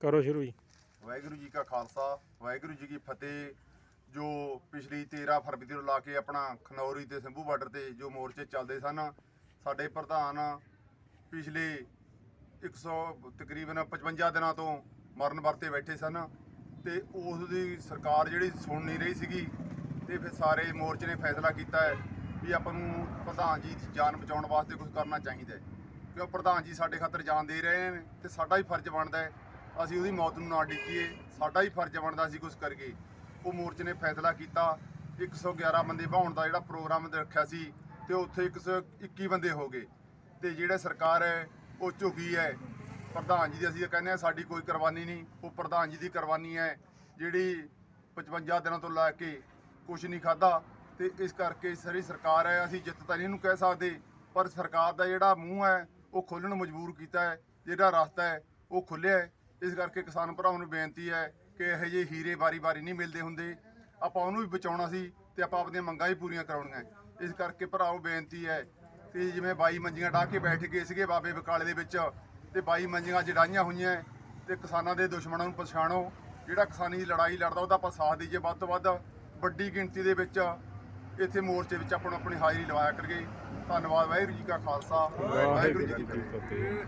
ਕਰੋ ਸ਼ੁਰੂ ਜੀ। ਵਾਹਿਗੁਰੂ ਜੀ ਕਾ ਖਾਲਸਾ, ਵਾਹਿਗੁਰੂ ਜੀ ਕੀ ਫਤਿਹ। ਜੋ ਪਿਛਲੀ 13 ਫਰਵਰੀ ਤੋਂ ਲਾ ਕੇ ਆਪਣਾ ਖਨੌਰੀ ਤੇ ਸਿੰਭੂ ਬਾਰਡਰ ਤੇ ਜੋ ਮੋਰਚੇ ਚੱਲਦੇ ਸਨ, ਸਾਡੇ ਪ੍ਰਧਾਨ ਪਿਛਲੇ 100 ਤਕਰੀਬਨ 55 ਦਿਨਾਂ ਤੋਂ ਮਰਨ ਵਰਤੇ ਬੈਠੇ ਸਨ ਤੇ ਉਸ ਦੀ ਸਰਕਾਰ ਜਿਹੜੀ ਸੁਣ ਨਹੀਂ ਰਹੀ ਸੀਗੀ ਤੇ ਫਿਰ ਸਾਰੇ ਮੋਰਚੇ ਨੇ ਫੈਸਲਾ ਕੀਤਾ ਹੈ ਵੀ ਆਪਾਂ ਨੂੰ ਪ੍ਰਧਾਨ ਜੀ ਦੀ ਜਾਨ ਬਚਾਉਣ ਵਾਸਤੇ ਕੁਝ ਕਰਨਾ ਚਾਹੀਦਾ ਹੈ। ਕਿਉਂ? ਪ੍ਰਧਾਨ ਜੀ ਸਾਡੇ ਖਾਤਰ ਜਾਨ ਦੇ ਰਹੇ ਨੇ ਤੇ ਸਾਡਾ ਹੀ ਫਰਜ਼ ਬਣਦਾ ਹੈ ਅਸੀਂ ਉਹਦੀ ਮੌਤ ਨੂੰ ਨਾ ਡਿੱਕੀਏ, ਸਾਡਾ ਹੀ ਫਰਜ਼ ਬਣਦਾ ਸੀ ਕੁਝ ਕਰਕੇ। ਉਹ ਮੋਰਚੇ ਨੇ ਫੈਸਲਾ ਕੀਤਾ 111 ਬੰਦੇ ਭਾਉਣ ਦਾ ਜਿਹੜਾ ਪ੍ਰੋਗਰਾਮ ਰੱਖਿਆ ਸੀ ਤੇ ਉੱਥੇ 121 ਬੰਦੇ ਹੋ ਗਏ। ਤੇ ਜਿਹੜਾ ਸਰਕਾਰ ਹੈ, ਉਹ ਝੁਕੀ ਹੈ। ਪ੍ਰਧਾਨ ਜੀ ਦੀ ਅਸੀਂ ਇਹ ਕਹਿੰਦੇ ਆ ਸਾਡੀ ਕੋਈ ਕੁਰਬਾਨੀ ਨਹੀਂ, ਉਹ ਪ੍ਰਧਾਨ ਜੀ ਦੀ ਕੁਰਬਾਨੀ ਹੈ। ਜਿਹੜੀ 55 ਦਿਨਾਂ ਤੋਂ ਲੈ ਕੇ ਕੁਝ ਨਹੀਂ ਖਾਦਾ ਤੇ ਇਸ ਕਰਕੇ ਸਾਰੀ ਸਰਕਾਰ ਹੈ, ਅਸੀਂ ਜਿੱਤ ਤਾਂ ਨਹੀਂ ਇਹਨੂੰ ਕਹਿ ਸਕਦੇ, ਪਰ ਸਰਕਾਰ ਦਾ ਜਿਹੜਾ ਮੂੰਹ ਹੈ, ਉਹ ਖੋਲ੍ਹਣ ਨੂੰ ਮਜਬੂਰ ਕੀਤਾ ਹੈ। ਜਿਹੜਾ ਰਸਤਾ ਹੈ, ਉਹ ਖੁੱਲਿਆ ਹੈ। ਇਸ ਕਰਕੇ ਕਿਸਾਨ ਭਰਾਵਾਂ ਨੂੰ ਬੇਨਤੀ ਹੈ ਕਿ ਇਹੋ ਜਿਹੇ ਹੀਰੇ ਵਾਰੀ-ਵਾਰੀ ਨਹੀਂ ਮਿਲਦੇ ਹੁੰਦੇ। ਆਪਾਂ ਉਹਨੂੰ ਵੀ ਬਚਾਉਣਾ ਸੀ ਤੇ ਆਪਾਂ ਆਪਣੀਆਂ ਮੰਗਾਂ ਵੀ ਪੂਰੀਆਂ ਕਰਾਉਣੀਆਂ। ਇਸ ਕਰਕੇ ਭਰਾਓ ਬੇਨਤੀ ਹੈ ਕਿ ਜਿਵੇਂ 22 ਮੰਜੀਆਂ ਢਾਹ ਕੇ ਬੈਠ ਗਏ ਸੀਗੇ ਬਾਬੇ ਬਕਾਲੇ ਦੇ ਵਿੱਚ ਤੇ 22 ਮੰਜੀਆਂ ਜੜਾਈਆਂ ਹੋਈਆਂ ਤੇ ਕਿਸਾਨਾਂ ਦੇ ਦੁਸ਼ਮਣਾਂ ਨੂੰ ਪਛਾਣੋ। ਜਿਹੜਾ ਕਿਸਾਨੀ ਦੀ ਲੜਾਈ ਲੜਦਾ ਉਹਦਾ ਆਪਾਂ ਸਾਥ ਦਈਏ। ਵੱਧ ਤੋਂ ਵੱਧ ਵੱਡੀ ਗਿਣਤੀ ਦੇ ਵਿੱਚ ਇੱਥੇ ਮੋਰਚੇ ਵਿੱਚ ਆਪਾਂ ਨੂੰ ਆਪਣੀ ਹਾਜ਼ਰੀ ਲਵਾਇਆ ਕਰੀਏ ਧੰਨਵਾਦ ਵਾਹਿਗੁਰੂ ਜੀ ਕਾ ਖਾਲਸਾ। ਵਾਹਿਗੁਰੂ ਜੀ ਕੀ ਫਤਿਹ।